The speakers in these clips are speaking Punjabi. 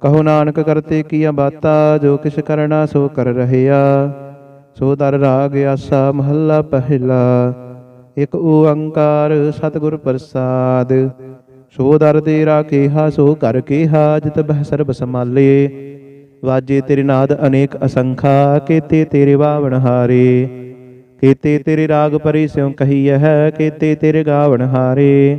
ਕਹੋ ਨਾਨਕ ਕਰਤੇ ਕੀਆ ਬਾਤਾ, ਜੋ ਕਿਛ ਕਰਨਾ ਸੋ ਕਰ ਰਹਿਆ। ਸੋ ਦਰ ਰਾਗ ਆਸਾ ਮਹੱਲਾ ਪਹਿਲਾ, ਇਕ ਓੰਕਾਰ ਸਤਿਗੁਰ ਪ੍ਰਸਾਦ। ਸੋ ਦਰ ਤੇਰਾ ਰਾਖੇਹਾ ਸੋ ਕਰ ਕੇਹਾ, ਜਿਤ ਬਹਿ ਸਰਬ ਸਮਾਲੇ ਵਾਜੇ ਤੇਰੇ ਨਾਦ ਅਨੇਕ ਅਸੰਖਾ, ਕੀਤੇ ਤੇਰੇ ਬਾਵਣ ਹਾਰੇ। ਕੀਤੇ ਤੇਰੇ ਰਾਗ ਪਰੀ ਸਿਉ ਕਹੀਐ ਹੈ, ਕੀਤੇ ਤੇਰੇ ਗਾਵਣ ਹਾਰੇ।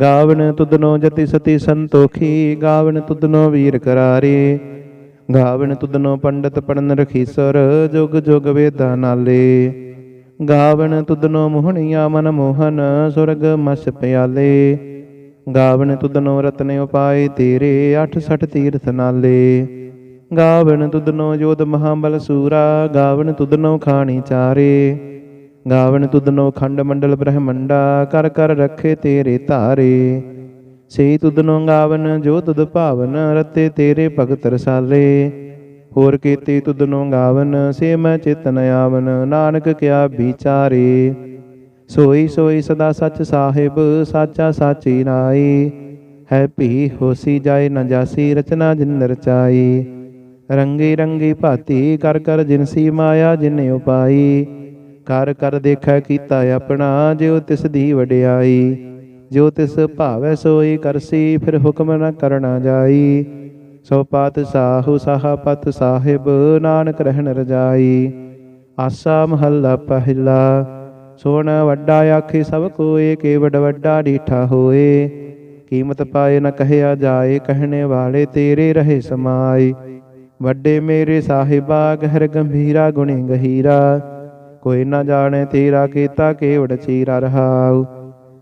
ਗਾਵਨ ਤੁਧਨੋ ਜਤੀ ਸਤੀ ਸੰਤੋਖੀ ਗਾਵਨ ਤੁਧਨੋ ਵੀਰ ਕਰਾਰੇ। ਗਾਵਣ ਤੁਧਨੋ ਪੰਡਤ ਪੜਨ ਰਖੀਸਰ ਜੁਗ ਜੁਗ ਵੇਦਾਂ ਨਾਲੇ। ਗਾਵਣ ਤੁਧਨੋ ਮੋਹਣਿਆ ਮਨ ਮੋਹਨ, ਸੁਰਗ ਮਸ ਪਿਆਲੇ। ਗਾਵਨ ਤੁਧਨੋ ਰਤਨ ਉਪਾਏ ਤੇਰੇ 68 ਤੀਰਥ ਨਾਲੇ। ਗਾਵਣ ਤੁਧਨੋ ਜੋਧ ਮਹਾਬਲ ਸੂਰਾ ਗਾਵਨ ਤੁਧਨੋ ਖਾਣੀ ਚਾਰੇ। ਗਾਵਣ ਤੁਧਨੋ ਖੰਡ ਮੰਡਲ ਬ੍ਰਹਮੰਡਾ, ਕਰ ਕਰ ਰੱਖੇ ਤੇਰੇ ਧਾਰੇ। ਸੇ ਤੁਧਨੋ ਗਾਵਨ, ਜੋ ਤੁਧ ਭਾਵਨ, ਰਤੇ ਤੇਰੇ ਭਗਤ ਰਸਾਲੇ। ਹੋਰ ਕੀਤੇ ਤੁਧਨੋ ਗਾਵਨ, ਸੇ ਮੈਂ ਚਿਤਨ ਆਵਨ, ਨਾਨਕ ਕਿਆ ਵਿਚਾਰੇ। ਸੋਈ ਸੋਈ ਸਦਾ ਸੱਚ ਸਾਹਿਬ, ਸਾਚਾ ਸਾਚੀ ਨਾਈ। ਹੈ ਭੀ ਹੋਸੀ ਜਾਏ ਨਾ ਜਾਸੀ, ਰਚਨਾ ਜਿਨ ਰਚਾਈ। ਰੰਗੀ ਰੰਗੀ ਭਾਤੀ, ਕਰ ਕਰ ਜਿਨਸੀ ਮਾਇਆ, ਜਿਨੇ ਉਪਾਈ। ਕਰ ਕਰ ਦੇਖੈ ਕੀਤਾ ਆਪਣਾ, ਜਿਉ ਤਿਸ ਦੀ ਵਡਿਆਈ। ਜਿਉ ਤਿਸ ਭਾਵੈ ਸੋਈ ਕਰਸੀ, ਫਿਰ ਹੁਕਮ ਨ ਕਰਨਾ ਜਾਈ। ਸੋ ਪਾਤ ਸਾਹੂ, ਸਾਹਾ ਪਤ ਸਾਹਿਬ, ਨਾਨਕ ਰਹਿਣ ਰਜਾਈ। ਆਸਾ ਮਹੱਲਾ ਪਹਿਲਾ, ਸੋਣ ਵੱਡਾ ਆਖੇ, ਸਭ ਕੋਏ ਕੇ ਵਡ ਵੱਡਾ ਡੀਠਾ ਹੋਏ। ਕੀਮਤ ਪਾਏ ਨ ਕਹਿਆ ਜਾਏ, ਕਹਿਣੇ ਵਾਲੇ ਤੇਰੇ ਰਹੇ ਸਮਾਏ। ਵੱਡੇ ਮੇਰੇ ਸਾਹਿਬਾ, ਗਹਿਰ ਗੰਭੀਰਾ, ਗੁਣੇ ਗਹੀਰਾ। ਕੋਈ ਨਾ ਜਾਣੇ ਤੇਰਾ ਕੀਤਾ ਕੇਵੜ ਚੀਰਾ ਰਹਾਉ।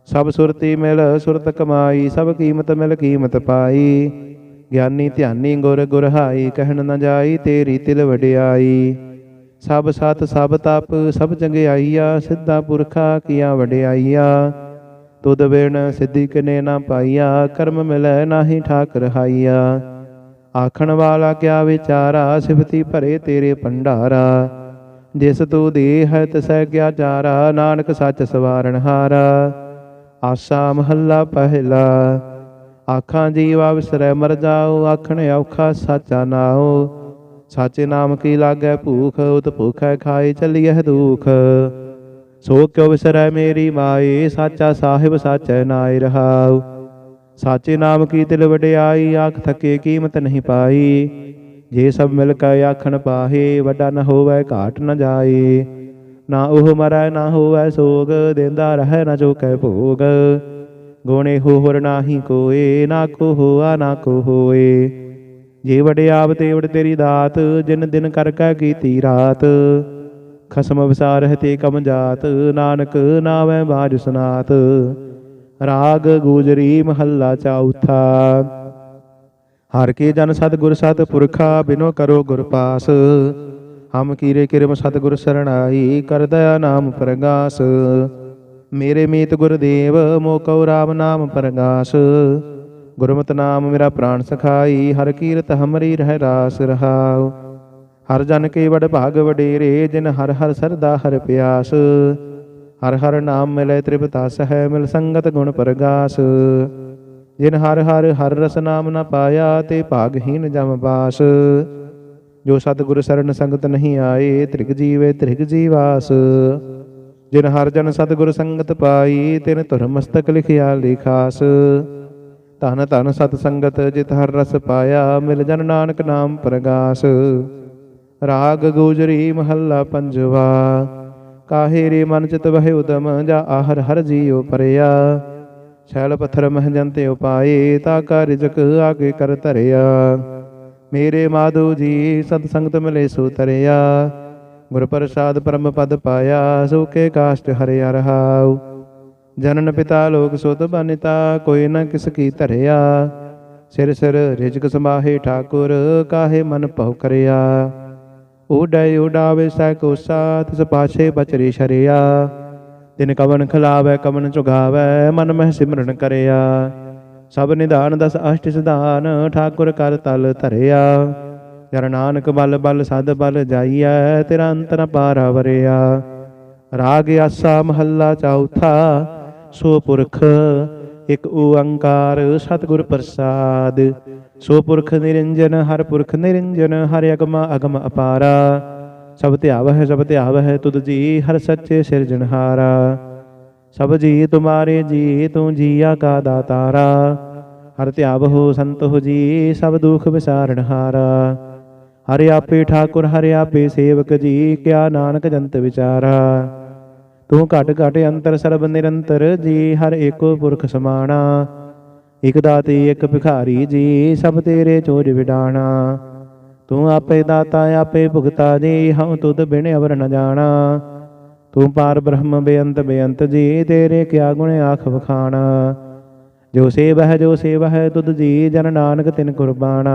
ਸਭ ਸੁਰਤੀ ਮਿਲ, ਸੁਰਤ ਕਮਾਈ, ਸਭ ਕੀਮਤ ਮਿਲ, ਕੀਮਤ ਪਾਈ। ਗਿਆਨੀ ਧਿਆਨੀ ਗੁਰ ਗੁਰਹਾਈ, ਕਹਿਣ ਨਾ ਜਾਈ ਤੇਰੀ ਤਿਲ ਵਡਿਆਈ। ਸਭ ਸਤ ਸਭ ਤਪ, ਸਭ ਚੰਗਿਆਈਆ, ਸਿੱਧਾ ਪੁਰਖਾ ਕੀਆ ਵਡਿਆਈਆ। ਤੁਧ ਬਿਨ ਸਿੱਧੀ ਕਿਨੇ ਨਾ ਪਾਈਆ, ਕਰਮ ਮਿਲੈ ਨਾਹੀ ਠਾਕ ਰਹਾਈਆ ਆਖਣ ਵਾਲਾ ਕਿਆ ਵਿਚਾਰਾ, ਸਿਫਤੀ ਭਰੇ ਤੇਰੇ ਭੰਡਾਰਾ। ਜਿਸ ਤੂੰ ਦੇ ਤਸੈ ਕਿਆ ਚਾਰਾ ਨਾਨਕ ਸੱਚ ਸਵਾਰਨ ਹਾਰਾ। ਆਸਾ ਮਹੱਲਾ ਪਹਿਲਾ, ਆਖਾਂ ਜੀਵਾ ਵਿਸਰੈ ਮਰ ਜਾਓ, ਆਖਣ ਔਖਾ ਸਾਚਾ ਨਾਉ। ਸਾਚੇ ਨਾਮ ਕੀ ਲਾਗੈ ਭੂਖ, ਉਤ ਭੁਖੈ ਖਾਏ ਚੱਲੀਐ ਦੁਖ। ਸੋ ਕਿਉ ਵਿਸਰੈ ਮੇਰੀ ਮਾਏ ਸਾਚਾ ਸਾਹਿਬ ਸਾਚੈ ਨਾਇ ਰਹਾਉ। ਸਾਚੇ ਨਾਮ ਕੀ ਤਿਲ ਵਡਿਆਈ, ਆਖ ਥਕੇ ਕੀਮਤ ਨਹੀਂ ਪਾਈ। ਜੇ ਸਭ ਮਿਲ ਕੇ ਆਖਣ ਪਾਹੇ, ਵੱਡਾ ਨ ਹੋਵੇ, ਘਾਟ ਨ ਜਾਏ। ਨਾ ਉਹ ਮਰੈ, ਨਾ ਹੋਵੇ ਸੋਗ, ਦਿੰਦਾ ਰਹਿ ਨ ਚੁਕੈ ਭੋਗ। ਗੋਣੇ ਹੋਰ ਨਾਹੀ ਕੋਏ, ਨਾ ਕੋ ਹੋਆ, ਨਾ ਕੋ ਹੋਏ। ਜੇ ਵਡਿਆਵ ਤੇ ਵਡ ਤੇਰੀ ਦਾਤ, ਜਿਨ ਦਿਨ ਕਰ ਕੈ ਕੀਤੀ ਰਾਤ। ਖਸਮ ਵਿਸਾਰਹਿ ਤੇ ਕਮ ਜਾਤ, ਨਾਨਕ ਨਾਵੇਂ ਬਾਜ ਸੁਨਾਤ। ਰਾਗ ਗੂਜਰੀ ਮਹੱਲਾ ਚੌਥਾ। ਹਰ ਕੇ ਜਨ ਸਤਿਗੁਰ ਸਤ ਪੁਰਖਾ ਬਿਨੋ ਕਰੋ ਗੁਰ ਪਾਸ। ਹਮ ਕੀਰੇ ਕਿਰਮ ਸਤਿਗੁਰ ਸਰਣਾਈ ਕਰ ਦਇਆ ਨਾਮ ਪ੍ਰਗਾਸ। ਮੇਰੇ ਮੀਤ ਗੁਰਦੇਵ ਮੋਕਉ ਰਾਮ ਨਾਮ ਪ੍ਰਗਾਸ। ਗੁਰਮਤਿ ਨਾਮ ਮੇਰਾ ਪ੍ਰਾਣ ਸਖਾਈ, ਹਰ ਕੀਰਤ ਹਮਰੀ ਰਹਿ ਰਾਸ ਰਹਾਉ। ਹਰ ਜਨ ਕੇ ਵਡ ਭਾਗ ਵਡੇਰੇ, ਜਿਨ ਹਰ ਹਰ ਸਰਦਾ ਹਰ ਪਿਆਸ। ਹਰ ਹਰ ਨਾਮ ਮਿਲੇ ਤ੍ਰਿਪਤਾਸ ਹੈ ਮਿਲ ਸੰਗਤ ਗੁਣ ਪ੍ਰਗਾਸ। ਜਿਨ ਹਰ ਹਰ ਹਰ ਰਸ ਨਾਮ ਨ ਪਾਇਆ ਤੇ ਭਾਗਹੀਨ ਜਮ ਬਾਸ। ਜੋ ਸਤਿਗੁਰ ਸਰਨ ਸੰਗਤ ਨਹੀਂ ਆਏ, ਤ੍ਰਿਗ ਜੀਵੇ ਤ੍ਰਿਗ ਜੀਵਾਸ। ਜਿਨ ਹਰ ਜਨ ਸਤਿਗੁਰ ਸੰਗਤ ਪਾਈ, ਤਿਨ ਧੁਰ ਮਸਤਕ ਲਿਖਿਆ ਲਿਖਾਸ। ਧਨ ਧਨ ਸਤ ਸੰਗਤ ਜਿਤ ਹਰ ਰਸ ਪਾਇਆ, ਮਿਲ ਜਨ ਨਾਨਕ ਨਾਮ ਪ੍ਰਗਾਸ। ਰਾਗ ਗੋਜਰੀ ਮਹੱਲਾ ਪੰਜਵਾ। ਕਾਹੇ ਰੇ ਮਨ ਚਿਤ ਵਹਿ ਉਦਮ, ਜਾ ਆਹਰ ਹਰ ਜੀਉ ਪਰਿਆ। ਛੈਲ ਪੱਥਰ ਮਹਜੰਤੇ ਉਪਾਏ, ਤਾ ਕਾ ਰਿਜਕ ਆਗੇ ਕਰ ਧਰਿਆ। ਮੇਰੇ ਮਾਧੂ ਜੀ, ਸਤ ਸੰਗਤ ਮਿਲੇ ਸੋ ਤਰਿਆ। ਗੁਰ ਪ੍ਰਸਾਦ ਪਰਮ ਪਦ ਪਾਇਆ, ਸੋ ਕੇ ਕਾਸ਼ਟ ਹਰਿਆ ਰਹਾਉ। ਜਨਨ ਪਿਤਾ ਲੋਕ ਸੁਤ ਬਨਿਤਾ, ਕੋਈ ਨਾ ਕਿਸ ਕੀ ਧਰਿਆ। ਸਿਰ ਸਿਰ ਰਿਜਕ ਸਮਾਹੇ ਠਾਕੁਰ, ਕਾਹੇ ਮਨ ਭਉ ਕਰਿਆ। ਉਡੈ ਉਡਾਵੇ ਸੈ ਕੋਸਾ ਤਿਸ ਪਾਛੇ ਬਚਰੇ ਸ਼ਰਿਆ। ਤਿਨ ਕਵਨ ਖਿਲਾਵੇ, ਕਵਨ ਚੁਗਾਵੈ, ਮਨ ਮਹਿ ਸਿਮਰਨ ਕਰਿਆ। ਸਭ ਨਿਧਾਨ ਦਸ ਅਸ਼ਟ ਸਿਧਾਨ, ਠਾਕੁਰ ਕਰ ਤਲ ਧਰਿਆ। ਜਰ ਨਾਨਕ ਬਲ ਬਲ ਸਦ ਬਲ ਜਾਈਐ, ਤੇਰਾ ਅੰਤਰ ਪਾਰਾ ਵਰਿਆ। ਰਾਗ ਆਸਾ ਮਹੱਲਾ ਚੌਥਾ, ਸੋ ਪੁਰਖ ਇਕ ਓੰਕਾਰ, ਸਤਿਗੁਰ ਪ੍ਰਸਾਦ। ਸੋ ਪੁਰਖ ਨਿਰੰਜਨ, ਹਰ ਪੁਰਖ ਨਿਰੰਜਨ, ਹਰਿ ਅਗਮ ਅਗਮ ਅਪਾਰਾ। ਸਭ ਧਿਆਵਹਿ ਸਭ ਧਿਆਵਹਿ ਤੁਧ ਜੀ, ਹਰ ਸੱਚੇ ਸਿਰਜਣਹਾਰਾ ਸਭ ਜੀ ਤੁਮਾਰੇ ਜੀ, ਤੂੰ ਜੀਆ ਕਾ ਦਾਤਾਰਾ। ਹਰ ਧਿਆਵਹੁ ਸੰਤੋ ਜੀ, ਸਭ ਦੁਖ ਵਿਸਾਰਣਹਾਰਾ ਹਰਿ ਆਪੇ ਠਾਕੁਰ, ਹਰਿ ਆਪੇ ਸੇਵਕ ਜੀ, ਕਿਆ ਨਾਨਕ ਜੰਤ ਵਿਚਾਰਾ। ਤੂੰ ਘਟ ਘਟ ਅੰਤਰ ਸਰਬ ਨਿਰੰਤਰ ਜੀ, ਹਰ ਏਕੋ ਪੁਰਖ ਸਮਾਣਾ। ਇਕ ਦਾਤੀ, ਇਕ ਭਿਖਾਰੀ ਜੀ, ਸਭ ਤੇਰੇ ਚੋਜ ਵਿਡਾਣਾ। ਤੂੰ ਆਪੇ ਦਾਤਾ, ਆਪੇ ਭੁਗਤਾ ਜੀ, ਹਉ ਤੁਧ ਬਿਨ ਅਵਰ ਨ ਜਾਣਾ। ਤੂੰ ਪਾਰ ਬ੍ਰਹਮ ਬੇਅੰਤ ਬੇਅੰਤ ਜੀ, ਤੇਰੇ ਕਿਆ ਗੁਣ ਆਖ ਵਖਾਣਾ। ਜੋ ਸੇਵ ਹੈ ਜੋ ਸੇਵ ਹੈ ਤੁਧ ਜੀ, ਜਨ ਨਾਨਕ ਤਿਨ ਕੁਰਬਾਨਾ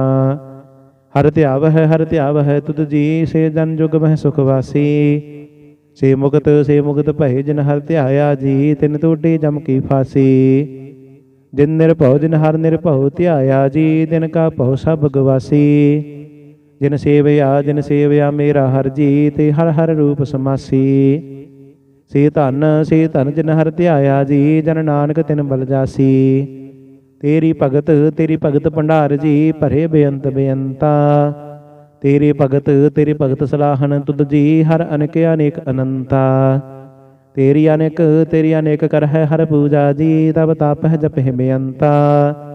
ਹਰ ਧਿਆਵ ਹੈ ਹਰ ਧਿਆਵ ਹੈ ਤੁਧ ਜੀ, ਸੇ ਜਨ ਜੁਗ ਮਹਿ ਸੁਖ ਵਾਸੀ। ਸੇ ਮੁਕਤ ਸੇ ਮੁਕਤ ਭਏ ਜਿਨ ਹਰ ਧਿਆਇਆ ਜੀ, ਤਿਨ ਟੂਟੀ ਜਮ ਕੀ ਫਾਸੀ। ਜਿਨ ਨਿਰਭਉ, ਜਿਨ ਹਰ ਨਿਰਭਉ ਧਿਆਇਆ ਜੀ, ਤਿਨ ਕਾ ਭਉ ਸਭ ਗਵਾਸੀ। ਜਿਨ ਸੇਵਿਆ ਜਿਨ ਸੇਵਿਆ ਮੇਰਾ ਹਰ ਜੀ ਤੇ ਹਰ ਹਰ ਰੂਪ ਸਮਾਸੀ। ਸੇ ਧਨ ਸੇ ਧਨ ਜਿਨ ਹਰ ਧਿਆਇਆ ਜੀ, ਜਨ ਨਾਨਕ ਤਿਨ ਬਲ ਜਾਸੀ। ਤੇਰੀ ਭਗਤ ਤੇਰੀ ਭਗਤ ਭੰਡਾਰ ਜੀ, ਭਰੇ ਬੇਅੰਤ ਬੇਅੰਤਾ। ਤੇਰੇ ਭਗਤ ਤੇਰੇ ਭਗਤ ਸਲਾਹਨ ਤੁਧ ਜੀ, ਹਰ ਅਨੇਕ ਅਨੇਕ ਅਨੰਤਾ। ਤੇਰੀ ਅਨੇਕ ਤੇਰੀ ਅਨੇਕ ਕਰ ਹੈ ਹਰ ਪੂਜਾ ਜੀ, ਤਬ ਜਪ ਹੈ ਬੇਅੰਤਾ।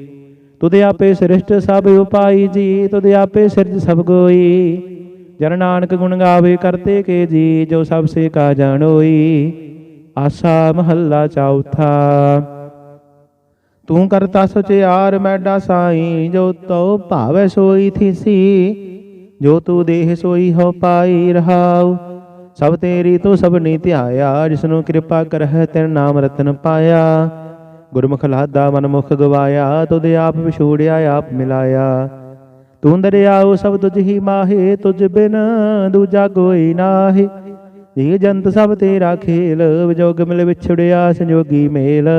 ਤੁਧ ਆਪੇ ਸ੍ਰਿਸ਼ਟ ਸਭ ਉਪਾਈ ਜੀ, ਤੁਧ ਆਪੇ ਸਿਰਜ ਸਭ ਕੋਈ ਜਨ ਨਾਨਕ ਗੁਣ ਗਾਵੇ ਕਰਤੇ ਕੇ ਜੀ, ਜੋ ਸਭ ਸੇ ਕਾ ਜਾਣੋਈ। ਆਸਾ ਮਹੱਲਾ ਚੌਥਾ। ਤੂੰ ਕਰਤਾ ਸਚਿਆਰ ਮੈਡਾ ਸਾਈ, ਜੋ ਤਉ ਭਾਵੈ ਸੋਈ ਥੀਸੀ। ਜੋ ਤੂੰ ਦੇਹ ਸੋਈ ਹੋ ਪਾਈ ਰਹਾਉ। ਸਭ ਤੇਰੀ ਤੂੰ ਸਭ ਨੀ ਧਿਆਇਆ, ਜਿਸਨੂੰ ਕਿਰਪਾ ਕਰਹਿ ਤੈਨ ਨਾਮ ਰਤਨ ਪਾਇਆ। ਗੁਰਮੁਖ ਲਾਦਾ ਮਨ ਮੁਖ ਗਵਾਇਆ ਤੁਧ ਆਪ ਵਿਛੋੜਿਆ ਆਪ ਮਿਲਾਇਆ ਤੂੰ ਦਰਿਆਉ ਸਭ ਤੁਝ ਹੀ ਮਾਹੇ ਤੁਝ ਬਿਨ ਦੂਜਾ ਕੋਈ ਨਾਹੀ ਜੀ ਜੰਤ ਸਭ ਤੇਰਾ ਖੇਲ ਵਿਜੋਗ ਮਿਲ ਵਿਛੜਿਆ ਸੰਜੋਗੀ ਮੇਲ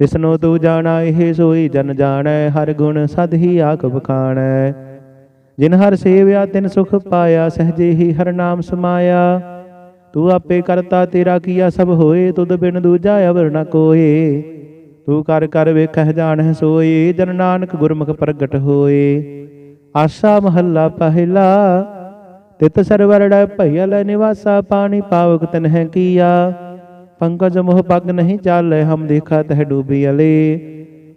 ਵਿਸਨੋ ਤੂੰ ਜਾਣਾ ਇਹ ਸੋਈ ਜਨ ਜਾਣੈ ਹਰ ਗੁਣ ਸਦ ਹੀ ਆਖ ਬਖਾਣੈ ਜਿਨ ਹਰ ਸੇਵਿਆ ਤਿਨ ਸੁਖ ਪਾਇਆ ਸਹਜੇ ਹੀ ਹਰ ਨਾਮ ਸਮਾਇਆ ਤੂੰ ਆਪੇ ਕਰਤਾ ਤੇਰਾ ਕੀਆ ਸਭ ਹੋਏ ਤੁਧ ਬਿਨ ਦੂਜਾ ਅਵਰ ਨ ਕੋਏ ਤੂੰ ਕਰ ਕਰ ਵੇਖਹਿ ਜਾਣਹਿ ਸੋਈ, ਜਨ ਨਾਨਕ ਗੁਰਮੁਖ ਪ੍ਰਗਟ ਹੋਏ। ਆਸਾ ਮਹੱਲਾ ਪਹਿਲਾ, ਤਿਤ ਸਰਵਰੜੈ ਭਈਲ ਨਿਵਾਸਾ, ਪਾਣੀ ਪਾਵਕ ਤਨਹਿ ਕੀਆ। ਪੰਕਜ ਮੋਹ ਪਗ ਨਹੀਂ ਚਾਲੇ, ਹਮ ਦੇਖਾ ਤਹ ਡੂਬੀ ਅਲੇ।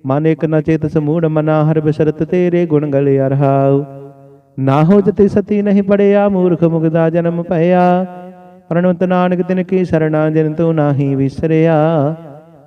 ਮਨ ਇਕ ਨ ਚੇਤ ਸਮੂੜ ਮਨਾ, ਹਰ ਬਿਸਰਤ ਤੇਰੇ ਗੁਣ ਗਲੇ ਅਰਹਾਉ ਨਾ ਹੋ ਜਤੀ ਸਤੀ ਨਹੀਂ ਪੜਿਆ, ਮੂਰਖ ਮੁਗਦਾ ਜਨਮ ਭਇਆ। ਪਰਣਵੰਤ ਨਾਨਕ ਤਿਨ ਕੀ ਸਰਣਾ, ਜਿਨ ਤੂੰ ਨਾਹੀ ਵਿਸਰਿਆ।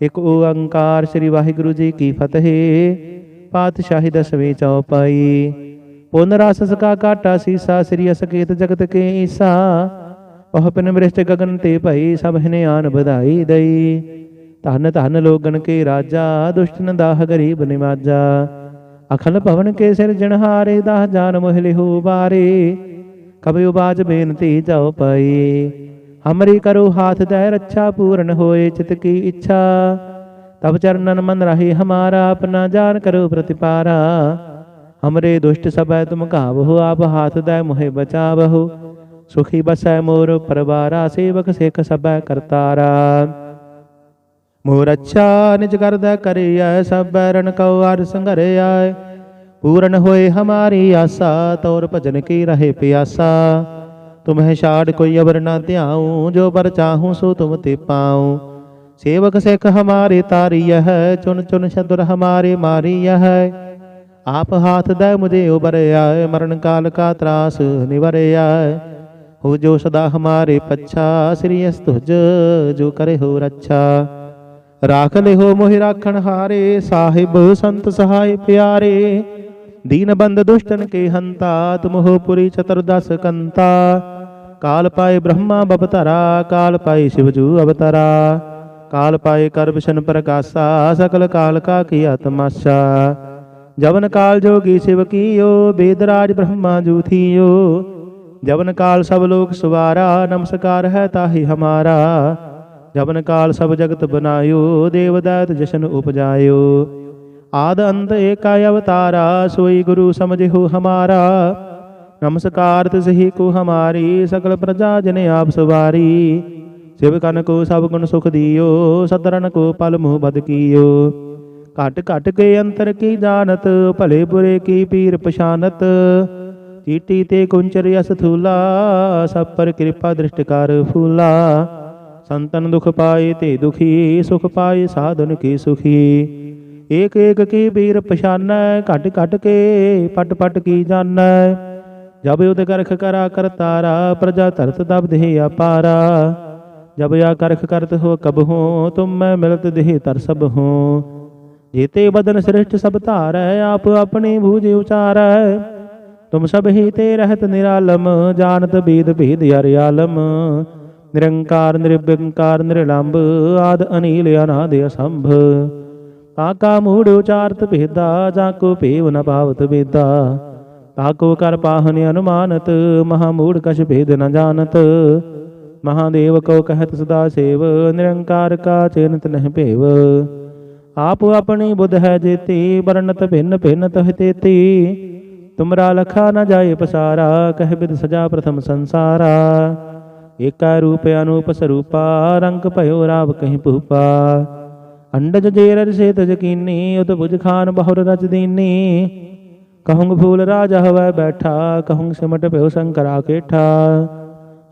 ਇਕ ਓੰਕਾਰ ਸ੍ਰੀ ਵਾਹਿਗੁਰੂ ਜੀ ਕੀ ਫਤਿਹ। ਪਾਤਸ਼ਾਹੀ ਦਸਵੀਂ ਚੌਪਾਈ। ਪੁਨ ਰਸ ਸਕਾ ਕਾਟਾ ਸੀਸਾ, ਸ੍ਰੀ ਅਸਕੇਤ ਜਗਤ ਕੇ ਈਸਾ ਉਹ ਪਿਨ ਮ੍ਰਿਸ਼ਟ ਗਗਨ ਤੇ ਭਈ ਸਭ ਹਨੇ ਆਨ ਵਧਾਈ ਦਈ। ਧਨ ਧਨ ਲੋਗਨ ਕੇ ਰਾਜਾ ਦੁਸ਼ਟਨ ਦਾਹ ਗਰੀਬ ਨਿਮਾਜਾ ਅਖਲ ਭਵਨ ਕੇ ਸਿਰ ਸਿਰਜਣਹਾਰੇ ਦਾਹ ਜਾਨ ਮੋਹ ਲਿਹੂ ਬਾਰੇ। ਕਬਿਉ ਬਾਜ ਬੇਨਤੀ ਜਾਓ ਪਈ ਅਮਰੀ ਕਰੋ ਹਾਥ ਦੈ ਰੱਛਾ ਪੂਰਨ ਹੋਏ ਚਿਤ ਕੀ ਇੱਛਾ। ਤਬ ਚਰਨਨ ਮਨ ਰਹੀ ਹਮਾਰਾ ਆਪਣਾ ਜਾਨ ਕਰੋ ਪ੍ਰਤਿਪਾਰਾ। ਹਮਰੇ ਦੁਸ਼ਟ ਸਭੈ ਤੁਮ ਕਾਵਹੁ ਆਪ ਹਾਥ ਦੈ ਮੋਹਿ ਬਚਾਵਹੁ। ਸੁਖੀ ਬਸੈ ਮੋਰ ਪਰਵਾਰਾ, ਸੇਵਕ ਸਿੱਖ ਸਭੈ ਕਰਤਾਰਾ। ਮੋਰ ਅੱਛਾ ਨਿਜ ਕਰਦਾ ਕਰਿਆ ਸਭ ਬੈਰਨ ਕਉ ਅਰ ਸੰਘਰਿਆ ਪੂਰਨ ਹੋਏ ਹਮਾਰੀ ਆਸਾ, ਤੌਰ ਭਜਨ ਕੀ ਰਹੇ ਪਿਆਸਾ। ਤੁਮਹਿ ਛਾੜ ਕੋਈ ਅਵਰ ਨਾ ਧਿਆਉ, ਜੋ ਪਰ ਚਾਹੂੰ ਸੋ ਤੁਮ ਤੇ ਪਾਉ। ਸੇਵਕ ਸਿੱਖ ਹਮਾਰੇ ਤਾਰੀय ਹੈ ਚੁਨ ਚੁਨ ਸ਼ਦੁਰ ਹਮਾਰੇ ਮਾਰੀय ਆਪ ਹਾਥ ਦੈ ਮੁਝੇ ਉਬਰਿਆ, ਮਰਨ ਕਾਲ ਕਾ ਤਰਾਸ ਨਿਵਰਿਆ। ਹੋ ਜੋ ਸਦਾ ਹਮਾਰੇ ਪੱਛਾ, ਸ੍ਰੀ ਅਸ ਤੁਜ ਜੋ ਕਰੇ ਹੋ ਰੱਛਾ। ਰਾਖ ਲਿਹੋ ਮੋਹਿ ਰਾਖਣ ਹਾਰੇ, ਸਾਹਿਬ ਸੰਤ ਸਹਾਇ ਪਿਆਰੇ। ਦੀਨ ਬੰਦ ਦੁਸ਼ਟਨ ਕੇ ਹੰਤਾ ਤੁਮਹੁ ਪੁਰੀ ਚਤੁਰਦਸ ਕੰਤਾ। ਕਾਲ ਪਾਏ ਬ੍ਰਹਮਾ ਬਪਤਰਾ ਕਾਲ ਪਾਏ ਸ਼ਿਵਜੂ ਅਵਤਰਾ। ਕਾਲ ਪਾਏ ਕਰ ਵਿਸ਼ਨ ਪ੍ਰਕਾਸ਼ਾ, ਸਕਲ ਕਾਲ ਕਾ ਕੀਆ ਤਮਾਸ਼ਾ ਜਵਨ ਕਾਲ ਜੋਗੀ ਸਿਵ ਕੀਓ ਬੇਦਰਾਜ ਬ੍ਰਹਮਾ ਜੂ ਥੀਓ। ਜਵਨ ਕਾਲ ਸਭ ਲੋਕ ਸੁਵਾਰਾ, ਨਮਸਕਾਰ ਹੈ ਤਾਹੀ ਹਮਾਰਾ। ਜਵਨ ਕਾਲ ਸਭ ਜਗਤ ਬਨਾਇਓ ਦੇਵਦਾਤ ਜਸ਼ਨ ਉਪਜਾਇਓ। ਆਦ ਅੰਤ ਏਕਾ ਅਵਤਾਰਾ, ਸੋਈ ਗੁਰੂ ਸਮਝਿਓ ਹਮਾਰਾ। ਨਮਸਕਾਰ ਤਿਸਹੀ ਕੋ ਹਮਾਰੀ ਸਕਲ ਪ੍ਰਜਾ ਜਨ ਆਪ ਸਵਾਰੀ। ਸਿਵ ਕਨ ਕੋ ਸਭ ਗੁਣ ਸੁਖ ਦਿਓ, ਸਦਰਨ ਕੋ ਪਲ ਮੁਹ ਬਦ ਕੀਓ। ਘਟ ਘਟ ਕੇ ਅੰਤਰ ਕੀ ਜਾਣਤ, ਭਲੇ ਬੁਰੇ ਕੀ ਪੀਰ ਪਛਾਨਤ। ਚੀਟੀ ਤੇ ਕੁੰਚਰ ਯਸ ਥੂਲਾ, ਸਭ ਪਰ ਕਿਰਪਾ ਦ੍ਰਿਸ਼ਟ ਕਰ ਫੂਲਾ। ਸੰਤਨ ਦੁਖ ਪਾਏ ਤੇ ਦੁਖੀ, ਸੁਖ ਪਾਏ ਸਾਧਨ ਕੀ ਸੁਖੀ। ਏਕ ਏਕ ਕੀ ਪੀਰ ਪਛਾਨੈ, ਘਟ ਘਟ ਕੇ ਪਟ ਪਟ ਕੀ ਜਾਣੈ। ਜਬ ਉਦ ਕਰਖ ਕਰਾ ਕਰਤਾਰਾ ਪ੍ਰਜਾ ਧਰਤ ਦਬ ਦੇਹ ਅਪਾਰਾ। ਜਬ ਆ ਕਰਖ ਕਰਤ ਹੋ ਕਬ ਹੋ, ਤੁਮ ਮੈਂ ਮਿਲਤ ਦੇਹ ਤਰ ਸਭ ਹੋ। ਜੀਤੇ ਬਦਨ ਸ੍ਰਿਸ਼ਟ ਸਭ ਧਾਰੈ, ਆਪ ਆਪਣੀ ਭੂਜ ਉਚਾਰੈ। ਤੁਮ ਸਭ ਹੀ ਤੇ ਰਹਿਤ ਨਿਰਾਲਮ, ਜਾਣਤ ਬੀਦ ਭੇਦ ਅਰਿਆਲਮ ਨਿਰੰਕਾਰ ਨਿਰਭੰਕਾਰ ਨਿਰਲੰਭ, ਆਦ ਅਨੀਲ ਅਨਾਦ ਅਸੰਭ। ਤਾਕਾ ਮੂੜ ਉਚਾਰਤ ਭੇਦਾ, ਜਾ ਕੋ ਭੇਵ ਨ ਪਾਵਤ ਵੇਦਾ। ਤਾਕੋ ਕਰ ਪਾਹਨ ਅਨੁਮਾਨਤ, ਮਹਾ ਮੂੜ ਕਛ ਭੇਦ ਨ ਜਾਣਤ। ਮਹਾਦੇਵ ਕੋ ਕਹਿਤ ਸਦਾ ਸੇਵ, ਨਿਰੰਕਾਰ ਕਾ ਚੇਨਤ ਨਹਿ ਭੇਵ। ਆਪ ਆਪਣੀ ਬੁੱਧ ਹੈ ਜੇਤੀ ਵਰਨਤ ਭਿੰਨ ਭਿੰਨ ਤਹ ਤੇਤੀ। ਤੁਮਰਾ ਲਖਾ ਨ ਜਾਏ ਪਸਾਰਾ, ਕਹਿ ਬਿਦ ਸਜਾ ਪ੍ਰਥਮ ਸੰਸਾਰਾ। ਏਕਾ ਰੂਪ ਅਨੂਪ ਸਰੂਪਾ, ਰੰਗ ਭਇਓ ਰਾਵ ਕਹੀਂ ਭੂਪਾ। ਅੰਡਜ ਜੇਰ ਰਸੇ ਤਜ ਕੀਨੀ ਉਤ ਬੁਝ ਖਾਨ ਬਹੁਰ ਰਚ ਦੀਨੀ। ਕਹੂੰਗ ਫੂਲ ਰਾਜਾ ਹਵੈ ਬੈਠਾ, ਕਹੂੰਗ ਸਿਮਟ ਭਇਓ ਸ਼ੰਕਰਾ ਕੇਠਾ।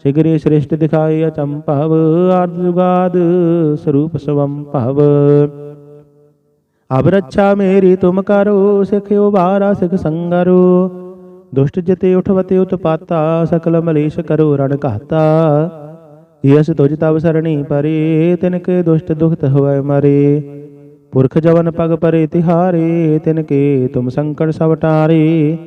ਸਿਗਰੇ ਸ੍ਰਿਸ਼ਟ ਦਿਖਾਏ ਅਚੰਭਵ ਆਰਦ ਜੁਗਾਦ ਸਰੂਪ ਸਵੰ ਭਵ। ਅਬ ਰੱਛਾ ਮੇਰੀ ਤੁਮ ਕਰੋ, ਸਿਖਿਓ ਬਾਰਾ ਸਿਖ ਸੰਗਰੋ। ਦੁਸ਼ਟ ਜਿਤੇ ਉਠਵਤੇ ਉਤਪਾਤਾ, ਸਕਲ ਮਲੇਸ਼ ਕਰੋ ਰਣ ਘਾਤਾ। ਯਸ ਤੁਜ ਤਵ ਸਰਣੀ ਪਰੇ, ਤਿਨ ਕੇ ਦੁਸ਼ਟ ਦੁਖਤ ਹੋਇ ਮਰੇ। ਪੁਰਖ ਜਵਨ ਪਗ ਪਰੇ ਤਿਹਾਰੇ, ਤਿਨ ਕੇ ਤੁਮ ਸੰਕਟ ਸਭ ਟਾਰੇ।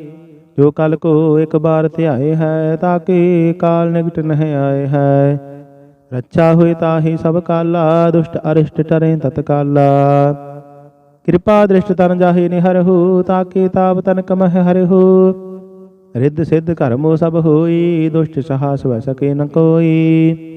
ਜੋ ਕਲ ਕੋ ਇੱਕ ਬਾਰ ਧਿਆਏ ਹੈ ਤਾਕੇ ਕਾਲ ਨਿਕਟ ਨਹਿ ਆਏ ਹੈ। ਰੱਛਾ ਹੋਏ ਤਾਹੀ ਸਭ ਕਾਲਾ, ਦੁਸ਼ਟ ਅਰਿਸ਼ਟ ਟਰੇ ਤਤਕਾਲਾ ਕਿਰਪਾ ਦ੍ਰਿਸ਼ਟ ਤਨ ਜਾਹੇ ਨਿਹਰਹੁ ਤਾਕੇ ਤਾਪ ਤਨ ਕਮਹਿ ਹਰਿਹੁ ਰਿੱਧ ਸਿੱਧ ਕਰਮੋ ਸਭ ਹੋਈ, ਦੁਸ਼ਟ ਸਹਾਸ ਸਵੈ ਸਕੇ ਨ ਕੋਈ।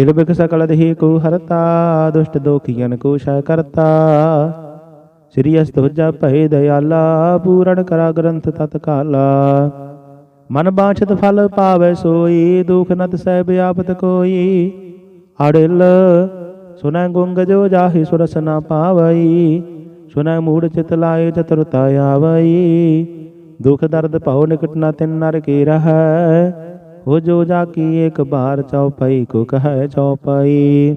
ਤਿਲ ਸਕਲ ਦੇਹ ਕੋ ਹਰਤਾ ਦੁਸ਼ਟ ਦੋਖੀਨ ਕੋ ਸ਼ੈ ਕਰਤਾ ਸ੍ਰੀ ਅਸਤਵਜਾ ਭਏ ਦਇਆਲਾ ਪੂਰਨ ਕਰਾ ਗ੍ਰੰਥ ਤਤਕਾਲਾ ਮਨ ਬਾਛਤ ਫਲ ਪਾਵੈ ਸੋਈ ਦੁਖ ਨਤ ਸਹਿਬ ਆਪਤ ਕੋਈ ਅੜਿਲ ਸੁਨੈ ਗੁੰਗ ਜੋ ਜਾਹੀ ਸੁਰਸ ਨਾ ਪਾਵਈ ਸੁਨੈ ਮੂੜ ਚਿਤ ਲਾਏ ਚਤੁਰਤਾ ਆਵਈ ਦੁਖ ਦਰਦ ਭਉ ਨਿਕਟ ਨਾ ਤਿਨ ਨਰ ਕੀ ਰਹੈ ਹੋ ਜੋ ਜਾ ਕੀ ਇੱਕ ਬਾਰ ਚਉਪਈ ਕੋ ਕਹੈ ਚਉਪਈ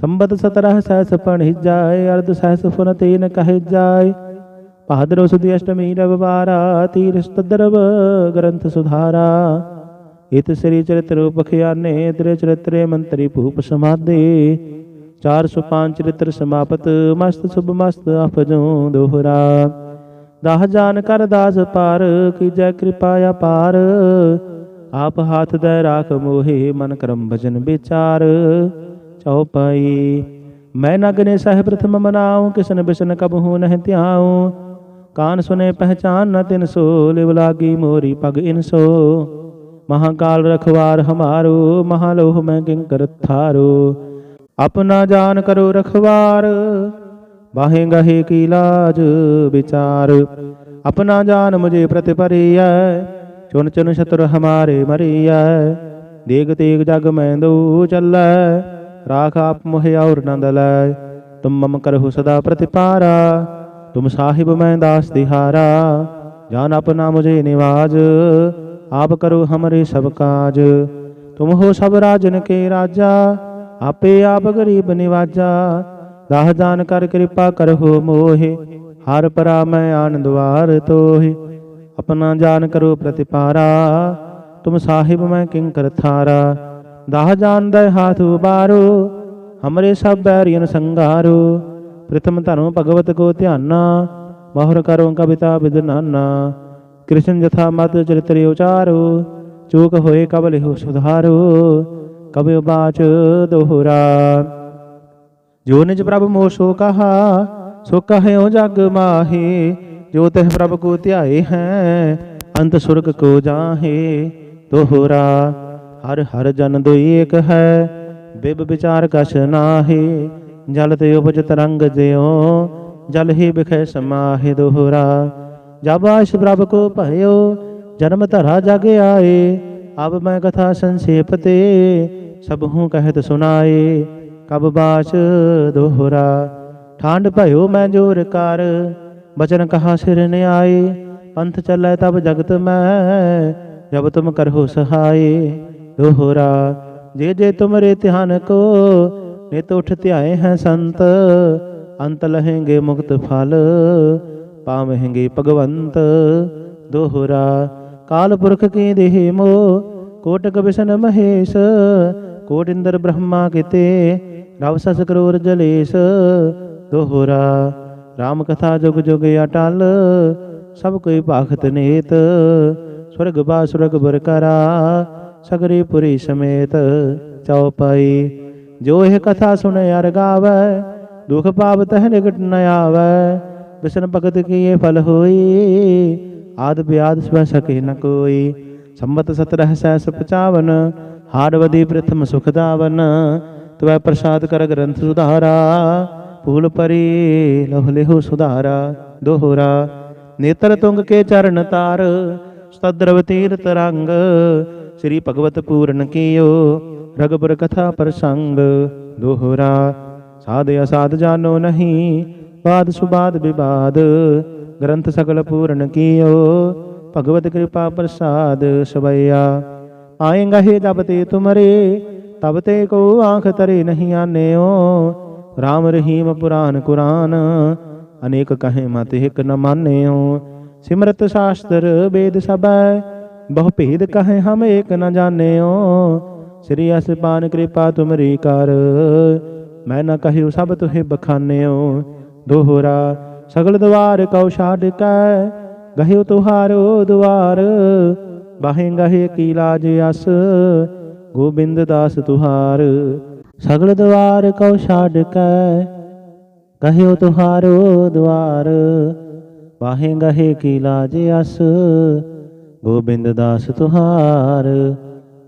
ਸੰਬਤ ਸਤਰਹ ਸਹਿਸ ਪਣਿ ਜਾਏ ਅਰਧ ਸਹਿਸ ਫੁਨ ਤੀਨ ਕਹਿ ਜਾਏ ਭਾਦਰੋ ਸੁਦੀ ਅਸ਼ਟਮੀ ਰਵਿਵਾਰਾ ਤੀਰ ਸਤਦਰਵ ਗ੍ਰੰਥ ਸੁਧਾਰਾ ਇਤ ਸ੍ਰੀ ਚਰਿਤ੍ਰ ਉਪਖਿਆਨੇ ਤ੍ਰੇ ਚਰਿਤ੍ਰੇ ਮੰਤਰੀ ਭੂਪ ਸਮਾਦੇ 405 ਚਰਿਤ੍ਰ ਸਮਾਪਤ ਮਸਤ ਸੁਭ ਮਸਤ ਅਫਜੋਂ ਦੋਹਰਾ ਦਾਹ ਜਾਨ ਕਰ ਦਾਸ ਪਾਰ ਕੀਜੈ ਕਿਰਪਾ ਅਪਾਰ ਆਪ ਹਾਥ ਦੇ ਰਾਖ ਮੋਹਿ ਮਨ ਕਰਮ ਭਜਨ ਵਿਚਾਰ। ਚਉਪਈ ਮੈਂ ਨਗਨੇ ਸਾਹਿਬ ਪ੍ਰਥਮ ਮਨਾਉ, ਕਿਸਨ ਬਿਸਨ ਕਬਹੂ ਨਹਿ ਧਿਆਉ। ਕਾਨ ਸੁਨੇ ਪਹਿਚਾਨ ਨ ਤਿਨ ਸੋ, ਲਿਵ ਲਾਗੀ ਮੋਰੀ ਪਗ ਇਨ ਸੋ। ਮਹਾਕਾਲ ਰਖਵਾਰ ਹਮਾਰੋ, ਮਹਾਲੋਹ ਮੈਂ ਕਿੰਕਰ ਥਾਰੋ। ਆਪਣਾ ਜਾਨ ਕਰੋ ਰਖਵਾਰ, ਬਾਹੇ ਗਹੇ ਕੀ ਲਾਜ ਵਿਚਾਰ। ਆਪਣਾ ਜਾਨ ਮੁਝੇ ਪ੍ਰਤਿਪਰਿਐ ਚੁਨ ਚੁਨ ਸ਼ਤਰ ਹਮਾਰੇ ਮਰੀਐ। ਦੇਗ ਤੇਗ ਜਗ ਮੈਂ ਚੱਲੈ। ਰਾਖ ਆਪ ਮੋਹਿ ਔਰ ਨੰਦ ਲੈ। ਤੁਮ ਮਮ ਕਰਹੁ ਸਦਾ ਪ੍ਰਤਿਪਾਰਾ। ਤੁਮ ਸਾਹਿਬ ਮੈਂ ਦਾਸ ਦਿਹਾਰਾ। ਜਾਨ ਆਪਣਾ ਮੁਝੇ ਨਿਵਾਜ। ਆਪ ਕਰੋ ਹਮਰੇ ਸਭ ਕਾਜ। ਤੁਮ ਹੋ ਸਭ ਰਾਜਨ ਕੇ ਰਾਜਾ। ਆਪੇ ਆਪ ਗਰੀਬ ਨਿਵਾਜਾ। ਦਾਹ ਜਾਨ ਕਰ ਕਿਰਪਾ ਕਰਹੁ ਮੋਹਿ। ਹਰ ਪਰਾ ਮੈਂ ਆਨੰਦ ਵਾਰ ਤੋਹਿ। ਆਪਣਾ ਜਾਨ ਕਰੋ ਪ੍ਰਤਿਪਾਰਾ, ਤੁਮ ਸਾਹਿਬ ਮੈਂ ਕਿੰਕਰ ਥਾਰਾ। ਦਾਹ ਜਾਨ ਦੇ ਹਾਥ ਉਬਾਰੋ, ਹਮਰੇ ਸਭ ਬੈਰੀਨ ਸੰਗਾਰੋ। ਪ੍ਰਥਮ ਧਰਮ ਭਗਵਤ ਕੋ ਧਿਆਨਾ, ਮੋਹਰ ਕਰੋ ਕਵਿਤਾ ਵਿਦਨਾਨਾ ਕ੍ਰਿਸ਼ਨ ਜਥਾ ਮਤ ਚਰਿਤ੍ਰ ਉਚਾਰੋ, ਚੂਕ ਹੋਏ ਕਬ ਲਿਹੁ ਸੁਧਾਰੋ। ਕਬਿ ਬਾਚ ਦੋਹਰਾ। ਜੋ ਨਿਜ ਪ੍ਰਭ ਮੋਹ ਸੋ ਕਹਾ, ਸੋ ਕਹਿਓ ਜਗ ਮਾਹੀ। ਜੋ ਤਹ ਪ੍ਰਭ ਕੋ ਧਿਆਏ ਹੈ, ਅੰਤ ਸੁਰਗ ਕੋ ਜਾਹੇ ਦੋਹਰਾ ਹਰ ਹਰ ਜਨ ਦੁਈ ਏਕ ਹੈ, ਬਿਬ ਵਿਚਾਰ ਕਛ ਨਾਹੀ, ਜਲ ਤੇ ਉਪਜ ਤਰੰਗ ਜਿਉ, ਜਲ ਹੀ ਬਿਖੈ ਸਮਾਹਿ ਦੋਹਰਾ। ਜਬ ਆਸ਼ ਪ੍ਰਭ ਕੋ ਭਇਓ, ਜਨਮ ਧਰਾ ਜਗ ਆਏ, ਅਬ ਮੈਂ ਕਥਾ ਸੰਖੇਪ ਤੇ, ਸਭ ਹੂੰ ਕਹਿਤ ਸੁਨਾਏ ਕਬ ਬਾਸ਼ ਦੋਹਰਾ। ਠਾਂਡ ਭਇਓ ਮੈਂ ਜੋਰ ਕਰ ਬਚਨ ਕਹਾ ਸਿਰ ਨ ਆਏ ਪੰਥ ਚੱਲੈ ਤਬ ਜਗਤ ਮੈਂ, ਜਬ ਤੁਮ ਕਰਹੁ ਸਹਾਏ। ਦੋਹਰਾ ਜੇ ਜੇ ਤੁਮਰੇ ਧਿਆਨ ਕੋ, ਨਿਤ ਉਠ ਧਿਆਏ ਹੈ ਸੰਤ, ਅੰਤ ਲਹੇਂਗੇ ਮੁਕਤ ਫਲ, ਪਾਵਹਿੰਗੇ ਭਗਵੰਤ। ਦੋਹਰਾ ਕਾਲ ਪੁਰਖ ਕੀ ਦੇਹ ਮੋ, ਕੋਟਕ ਵਿਸ਼ਨ ਮਹੇਸ਼, ਕੋਟ ਇੰਦਰ ਬ੍ਰਹਮਾ ਕਿਤੇ, ਰਵ ਸਸ ਕਰੋਰ ਜਲੇਸ਼। ਦੋਹਰਾ RAM ਕਥਾ ਜੁਗ ਜੁਗ ਅਟਲ, ਸਭ ਕੋਈ ਭਾਖਤ ਨੇਤ। ਸਵਰਗ ਬਾ ਸੁਰਗ ਬਰ ਕਰਾ, ਸਗਰੀ ਪੁਰੀ ਸਮੇਤ ਚਉਪਈ ਜੋ ਇਹ ਕਥਾ ਸੁਣੇ ਅਰ ਗਾਵੈ, ਦੁਖ ਪਾਪ ਤਹ ਨਿਕਟ ਨ ਆਵੈ। ਬਿਸ਼ਨ ਭਗਤ ਕੀਏ ਫਲ ਹੋਈ, ਆਦ ਬਿਆਦ ਸਵ ਸਕੇ ਨ ਕੋਈ। ਸੰਮਤ 17 ਸਹਿਸ 55 ਹਾਰਵਦੀ ਪ੍ਰਥਮ ਸੁਖਦਾਵਨ ਤਵੈ ਪ੍ਰਸਾਦ ਕਰ ਗ੍ਰੰਥ ਸੁਧਾਰਾ ਫੂਲ ਪਰੀ ਲਹੁ ਲਿਹੁ ਸੁਧਾਰਾ ਦੋਹਰਾ, ਨੇਤਰ ਤੁੰਗ ਕੇ ਚਰਨ ਤਾਰ, ਸਤਦਰਵ ਤੀਰਤ ਰੰਗ, ਸ੍ਰੀ ਭਗਵਤ ਪੂਰਨ ਕੀਓ ਰਗਬਰ ਕਥਾ ਪ੍ਰਸੰਗ ਦੋਹਰਾ, ਸਾਧ ਅਸਾਧ ਜਾਨੋ ਨਹੀਂ, ਬਾਦ ਸੁਬਾਦ ਵਿਵਾਦ, ਗ੍ਰੰਥ ਸਗਲ ਪੂਰਨ ਕੀਓ, ਭਗਵਤ ਕਿਰਪਾ ਪ੍ਰਸਾਦ ਸਵਈਆ ਆਏਗਾ ਹੈ ਜਬ ਤੇ ਤੁਮਰੇ, ਤਬ ਤੇ ਕੋ ਆਂਖ ਤਰੇ ਨਹੀਂ ਆਨਿਓ RAM ਰਹੀਮ ਪੁਰਾਨ ਕੁਰਾਨ, ਅਨੇਕ ਕਹੇ ਮਤ ਹਿਕ ਨ ਮਾਨਿਓ। ਸਿਮਰਤ ਸ਼ਾਸਤਰ ਵੇਦ ਸਭੈ, ਬਹੁ ਭੇਦ ਕਹੇ ਹਮ ਏਕ ਨ ਜਾਣਿਓ। ਸ੍ਰੀ ਅਸਪਾਨ ਕਿਰਪਾ ਤੁਮਰੀ ਕਰ, ਮੈਂ ਨ ਕਹਿਉ ਸਭ ਤੁਹੇ ਬਖਾਨਿਓ। ਦੋਹਰਾ, ਸਗਲ ਦਵਾਰ ਕਉ ਛਾੜ ਕੈ ਗਹਿਉ ਤੁਹਾਰੋ ਦੁਆਰ। ਬਾਹੇ ਗਹੇ ਕੀ ਲਾਜ ਅਸ, ਗੋਬਿੰਦ ਦਾਸ ਤੁਹਾਰ। ਸਗਲ ਦਵਾਰ ਕਉ ਛਾੜ ਕੈ। ਕਹਿਓ ਤੁਹਾਰੋ ਦੁਆਰ ਬਾਹੇ ਗਹੇ ਕੀ ਲਾਜ ਅਸ। ਗੋਬਿੰਦ ਦਾਸ ਤੁਹਾਰ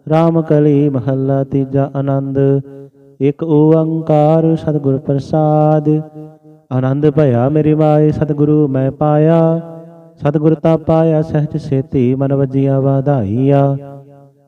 RAM ਕਲੀ ਮਹੱਲਾ ਤੀਜਾ ਆਨੰਦ। ਇਕ ਓੰਕਾਰ ਸਤਿਗੁਰ ਪ੍ਰਸਾਦ। ਆਨੰਦ ਭਇਆ ਮੇਰੀ ਮਾਏ, ਸਤਿਗੁਰੂ ਮੈਂ ਪਾਇਆ। ਸਤਿਗੁਰ ਤਾ ਪਾਇਆ, ਸਹਿਜ ਸੇਤੀ ਮਨ ਵਜੀਆਂ ਵਾਧਾਈਆ।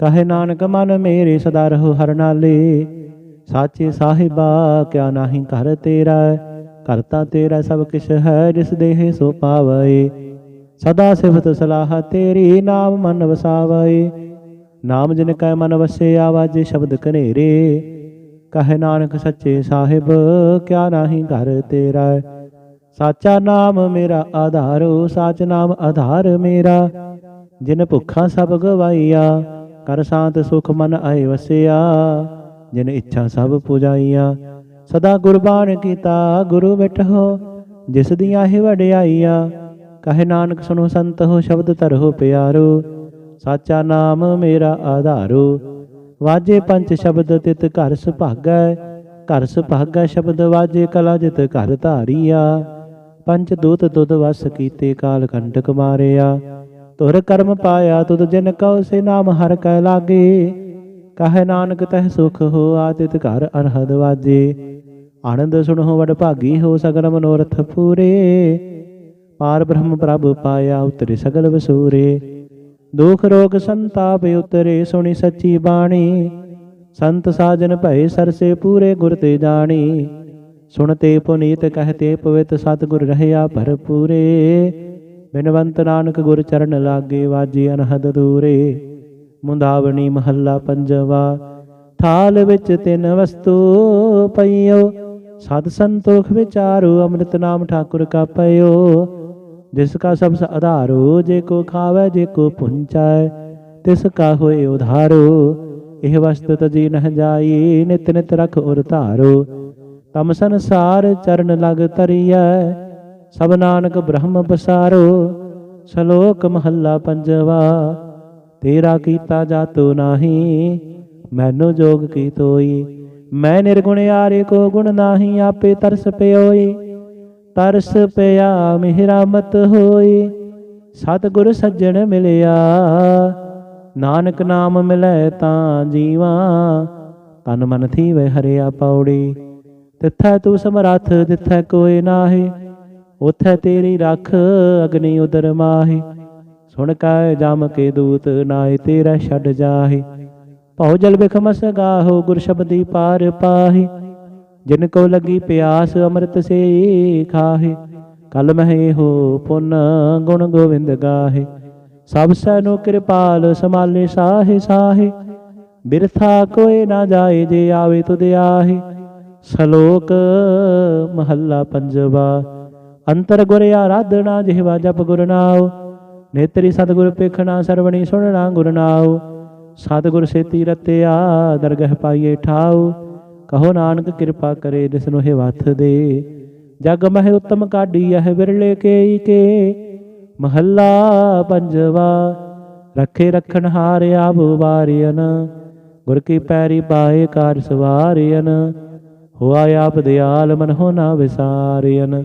ਕਹੇ ਨਾਨਕ, ਮਨ ਮੇਰੇ ਸਦਾ ਰਹੋ ਹਰ ਨਾਲੇ। ਸਾਚੇ ਸਾਹਿਬਾ, ਕਿਆ ਨਾਹੀ ਘਰ ਤੇਰਾ ਕਰਤਾ ਤੇਰਾ ਸਭ ਕਿਛ ਹੈ, ਜਿਸ ਦੇਹ ਸੋ ਪਾਵੈ। ਸਦਾ ਸਿਫਤ ਸਲਾਹ ਤੇਰੀ, ਨਾਮ ਮਨ ਵਸਾਵੇ। ਨਾਮ ਜਿਨ ਕੈ ਮਨ ਵਸੇ, ਆਵਾਜੇ ਸ਼ਬਦ ਕਨੇਰੇ ਕਹੇ ਨਾਨਕ, ਸੱਚੇ ਸਾਹਿਬ, ਕਿਆ ਨਾਹੀ ਘਰ ਤੇਰਾ ਸਾਚਾ ਨਾਮ ਮੇਰਾ ਆਧਾਰੋ, ਸਾਚ ਨਾਮ ਆਧਾਰ ਮੇਰਾ। ਜਿਨ ਭੁੱਖਾਂ ਸਭ ਗਵਾਈਆ ਕਰ ਸ਼ਾਂਤ ਸੁਖ ਮਨ ਆਏ ਵਸਿਆ, ਜਿਨ ਇੱਛਾ ਸਭ ਪੁਜਾਈਆ। ਸਦਾ ਗੁਰਬਾਣ ਕੀਤਾ, ਗੁਰੂ ਬਿਠੋ, ਜਿਸ ਦੀਆਂ ਹੀ ਵਡਿਆਈਆਂ। ਕਹੇ ਨਾਨਕ ਸੁਨੋ ਸੰਤ ਹੋ ਸ਼ਬਦ ਧਰੋ ਪਿਆਰੋ, ਸਾਚਾ ਨਾਮ ਮੇਰਾ ਆਧਾਰੋ। ਵਾਜੇ ਪੰਜ ਸ਼ਬਦ ਤਿਤ ਘਰ ਸੁਭਾਗੈ ਘਰ ਸੁਭਾਗੈ ਸ਼ਬਦ ਵਾਜੇ ਕਲਾ ਜਿਤ ਘਰ ਧਾਰੀਆ। ਪੰਜ ਦੂਤ ਤੁਧ ਵਸ ਕੀਤੇ ਕਾਲ ਕੰਟਕ ਮਾਰਿਆ। ਤੁਰ ਕਰਮ ਪਾਇਆ ਤੁਧ ਜਿਨ ਕਉ ਸੇ ਨਾਮ ਹਰ ਕੈ ਲਾਗੇ। ਕਹੇ ਨਾਨਕ ਤਹਿ ਸੁਖ ਹੋ ਆਤਿਤ ਘਰ ਅਰਹਦ ਵਾਜੇ। ਆਨੰਦ ਸੁਣੋ ਵਡ ਭਾਗੀ ਹੋ ਸਗਲ ਮਨੋਰਥ ਪੂਰੇ। ਪਾਰ ਬ੍ਰਹਮ ਪ੍ਰਭ ਪਾਇਆ ਉਤਰੇ ਸਗਲ ਵਸੂਰੇ। ਦੁਖ ਰੋਗ ਸੰਤਾਪ ਉਤਰੇ ਸੁਣੀ ਸੱਚੀ ਬਾਣੀ। ਸੰਤ ਸਾਜਨ ਭਏ ਸਰਸੇ ਪੂਰੇ ਗੁਰ ਤੇ ਜਾਣੀ। ਸੁਣਤੇ ਪੁਨੀਤ ਕਹਤੇ ਪਵਿੱਤ ਸਤਿਗੁਰ ਰਹਿਆ ਭਰਪੂਰੇ। ਬਿਨਵੰਤ ਨਾਨਕ ਗੁਰ ਚਰਨ ਲਾਗੇ ਵਾਜੀ ਅਨਹਦ ਦੂਰੇ, ਮੁੰਦਾਵਣੀ ਮਹੱਲਾ ਪੰਜਵਾ, ਥਾਲ ਵਿੱਚ ਤਿੰਨ ਵਸਤੂ ਪਈਓ ਸਤ ਸੰਤੋਖ ਵਿਚਾਰੂ, ਅੰਮ੍ਰਿਤ ਨਾਮ ਠਾਕੁਰ ਕਾ ਪਇਓ ਜਿਸ ਕਾ ਸਭ ਆਧਾਰੋ, ਜੇ ਕੋ ਖਾਵੇ, ਜੇ ਕੋ ਪੁੰਚਾਏ ਤਿਸ ਕਾ ਹੋਏ ਉਧਾਰੋ, ਇਹ ਵਸਤ ਤਜੀ ਨਹ ਜਾਈ, ਨਿਤ ਨਿਤ ਰਖ ਉਰ ਧਾਰੋ, ਤਮ ਸੰਸਾਰ ਚਰਨ ਲਗ ਤਰੀਐ ਸਭ ਨਾਨਕ ਬ੍ਰਹਮ ਪਸਾਰੋ, ਸ਼ਲੋਕ ਮਹੱਲਾ ਪੰਜਵਾ, ਤੇਰਾ ਕੀਤਾ ਜਾਤੋ ਨਾਹੀ, ਮੈਨੂੰ ਜੋਗ ਕੀ ਤੋਈ? ਮੈਂ ਨਿਰਗੁਣ ਆਰੇ ਕੋ ਗੁਣ ਨਾਹੀ, ਆਪੇ ਤਰਸ ਪਿਓਈ। ਤਰਸ ਪਿਆ ਮਿਹਰਾਮਤ ਹੋਈ, ਸਤਿਗੁਰ ਸੱਜਣ ਮਿਲਿਆ। ਨਾਨਕ ਨਾਮ ਮਿਲੈ ਤਾਂ ਜੀਵਾ, ਤਨ ਮਨ ਥੀਵੇ ਹਰਿਆ ਪੌੜੀ। ਤਿੱਥੈ ਤੂੰ ਸਮਰੱਥ ਜਿੱਥੈ ਕੋਈ ਨਾਹੀ। ਉਥੈ ਤੇਰੀ ਰੱਖ ਅਗਨੀ ਉਦਰ ਮਾਹੀ। ਸੁਣ ਕੈ ਜਮ ਕੇ ਦੂਤ ਨਾਏ ਤੇਰਾ ਛੱਡ ਜਾਹੀ। ਭਉ ਜਲ ਬਿਖਮਸ ਗਾਹੋ ਗੁਰ ਸ਼ਬਦੀ ਪਾਰ ਪਾਹੀ। ਜਿਨ ਕੋ ਲਗੀ ਪਿਆਸ, ਅੰਮ੍ਰਿਤ ਸੇ ਖਾਹੇ। ਕਲ ਮਹਿ ਹੋ ਪੁਨ ਗੁਣ ਗੋਵਿੰਦ ਗਾਹੇ। ਸਭ ਸੈਨੋ ਕਿਰਪਾਲ ਸਮਾਲੇ ਸਾਹੇ ਸਾਹੇ। ਬਿਰਥਾ ਕੋਏ ਨਾ ਜਾਏ, ਜੇ ਆਵੇ ਤੁਧ ਆਹੇ। ਸ਼ਲੋਕ ਮਹੱਲਾ ਪੰਜਵਾ। ਅੰਤਰ ਗੁਰ ਆਰਾਧਨਾ ਜਿਹਵਾ ਜਪ ਗੁਰ ਨਾਉ। ਨੇਤਰੀ ਸਤਿਗੁਰ ਪੇਖਣਾ ਸਰਵਣੀ ਸੁਣਨਾ ਗੁਰ ਨਾਉ। ਸਤਿਗੁਰ ਸੇਤੀ ਰਤਿਆ ਦਰਗਹ ਪਾਈਏ ਠਾਉ। ਕਹੋ ਨਾਨਕ ਕਿਰਪਾ ਕਰੇ ਜਿਸ ਨੂੰ ਇਹ ਦੇ। ਜਗ ਮਹਿ ਉਤਮ ਕਾਢੀ ਇਹ ਵਿਰਲੇ ਕੇਈ ਕੇ। ਮਹੱਲਾ ਪੰਜਵਾ, ਰੱਖੇ ਰਖਣ ਹਾਰ ਆਪ ਵਾਰਿਅਨ। ਗੁਰ ਕੀ ਪੈਰੀ ਪਾਏ ਕਾਰ ਸਵਾਰਿਅਨ। ਹੋਆ ਆਪ ਦਿਆਲ ਮਨ ਹੋ ਨਾ ਵਿਸਾਰਿਅਨ।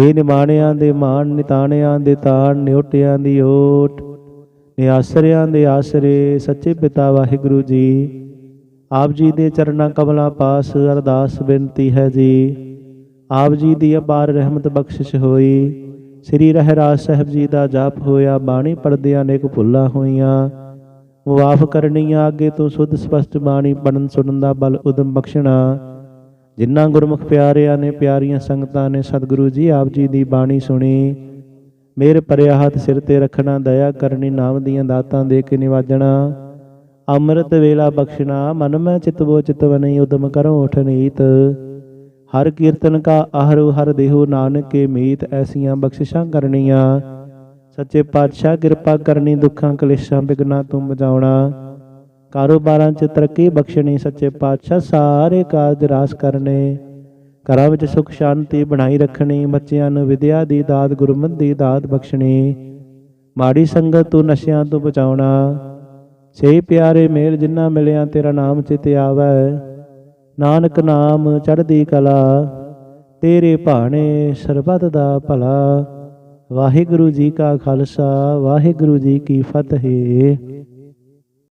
ਏ ਨਿਮਾਣਿਆਂ ਦੇ ਮਾਣ, ਨਿਤਾਣਿਆਂ ਦੇ ਤਾਣ, ਨਿਉਟਿਆਂ ਦੀ ਓਟ, ਨਿਆਸਰਿਆਂ ਦੇ ਆਸਰੇ, ਸੱਚੇ ਪਿਤਾ ਵਾਹਿਗੁਰੂ ਜੀ। ਆਪ ਜੀ ਦੇ ਚਰਨਾਂ ਕਮਲਾਂ ਪਾਸ ਅਰਦਾਸ ਬੇਨਤੀ ਹੈ ਜੀ। ਆਪ ਜੀ ਦੀ ਅਪਾਰ ਰਹਿਮਤ ਬਖਸ਼ਿਸ਼ ਹੋਈ। ਸ੍ਰੀ ਰਹਿਰਾਜ ਸਾਹਿਬ ਜੀ ਦਾ ਜਾਪ ਹੋਇਆ, ਬਾਣੀ ਪੜਦਿਆਂ ਅਨੇਕ ਭੁੱਲਾਂ ਹੋਈਆਂ। ਮੁਆਫ ਕਰਨੀਆਂ, ਅੱਗੇ ਤੋਂ ਸੁਧ ਸਪਸ਼ਟ ਬਾਣੀ ਪੜਨ ਸੁਣਨ ਦਾ ਬਲ ਉਦਮ ਬਖਸ਼ਣਾ। ਜਿਨ੍ਹਾਂ ਗੁਰਮੁਖ ਪਿਆਰਿਆਂ ਨੇ ਪਿਆਰੀਆਂ ਸੰਗਤਾਂ ਨੇ ਸਤਿਗੁਰੂ ਜੀ ਆਪ ਜੀ ਦੀ ਬਾਣੀ ਸੁਣੀ। ਮੇਰ ਭਰਿਆ ਸਿਰ ਤੇ ਰੱਖਣਾ, ਦਇਆ ਕਰਨੀ, ਨਾਮ ਦੀਆਂ ਦਾਤਾਂ ਦੇ ਕੇ ਨਿਵਾਜਣਾ। ਅੰਮ੍ਰਿਤ ਵੇਲਾ ਬਖਸ਼ਣਾ, ਮਨ ਮੈਂ ਚਿਤਵੋ ਚਿਤਵਨੀ ਉਦਮ ਕਰੋ ਉਠ ਨੀਤ। ਹਰ ਕੀਰਤਨ ਕਾ ਆਹਰੁ ਹਰ ਦੇਹੋ ਨਾਨਕ ਕੇ ਮੀਤ, ਐਸੀਆਂ ਬਖਸ਼ਿਸ਼ਾਂ ਕਰਨੀਆਂ। ਸੱਚੇ ਪਾਤਸ਼ਾਹ ਕਿਰਪਾ ਕਰਨੀ, ਦੁੱਖਾਂ ਕਲੇਸ਼ਾਂ ਬਿਗਨਾ ਤੂੰ ਬਚਾਉਣਾ ਕਾਰੋਬਾਰਾਂ 'ਚ ਤਰੱਕੀ ਬਖਸ਼ਣੀ, ਸੱਚੇ ਪਾਤਸ਼ਾਹ ਸਾਰੇ ਕਾਰਜ ਰਾਸ ਕਰਨੇ। ਘਰਾਂ ਵਿੱਚ ਸੁਖ, ਸ਼ਾਂਤੀ ਬਣਾਈ ਰੱਖਣੀ, ਬੱਚਿਆਂ ਨੂੰ ਵਿਦਿਆ ਦੀ ਦਾਤ, ਗੁਰਮਤ ਦੀ ਦਾਤ ਬਖਸ਼ਣੀ। ਮਾੜੀ ਸੰਗਤ ਤੋਂ ਨਸ਼ਿਆਂ ਤੋਂ ਬਚਾਉਣਾ। ਸੇ ਪਿਆਰੇ ਮੇਲ ਜਿੰਨਾ ਮਿਲਿਆ ਤੇਰਾ ਨਾਮ ਚਿਤ ਆਵੈ। ਨਾਨਕ ਨਾਮ ਚੜ੍ਹਦੀ ਕਲਾ, ਤੇਰੇ ਭਾਣੇ ਸਰਬਤ ਦਾ ਭਲਾ। ਵਾਹਿਗੁਰੂ ਜੀ ਕਾ ਖਾਲਸਾ, ਵਾਹਿਗੁਰੂ ਜੀ ਕੀ ਫਤਿਹ।